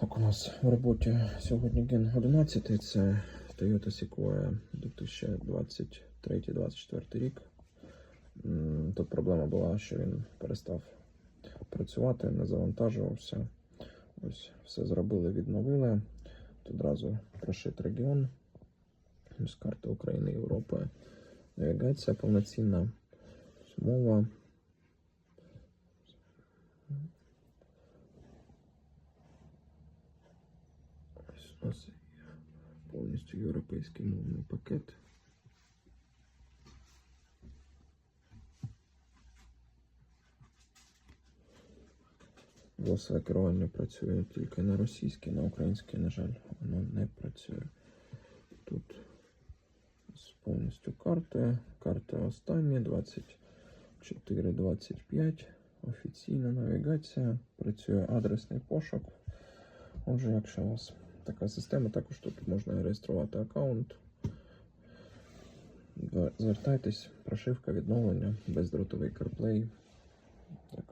Так, у нас в роботі сьогодні ген 11, це Toyota Sequoia 2023-2024 рік. Тут проблема була, що він перестав працювати, не завантажувався. Ось все зробили, відновили. Тут одразу прошит регіон з карти України, Європи. Навігація повноцінна, мова. Є повністю європейський мовний пакет. Голосове керування працює тільки на російській, на українській, на жаль, воно не працює. Тут ось повністю карти. Карти останні 24-25. Офіційна навігація. Працює адресний пошук. Отже, якщо у вас така система, також тут можна реєструвати аккаунт. Звертайтесь, прошивка, відновлення, бездротовий CarPlay. Так.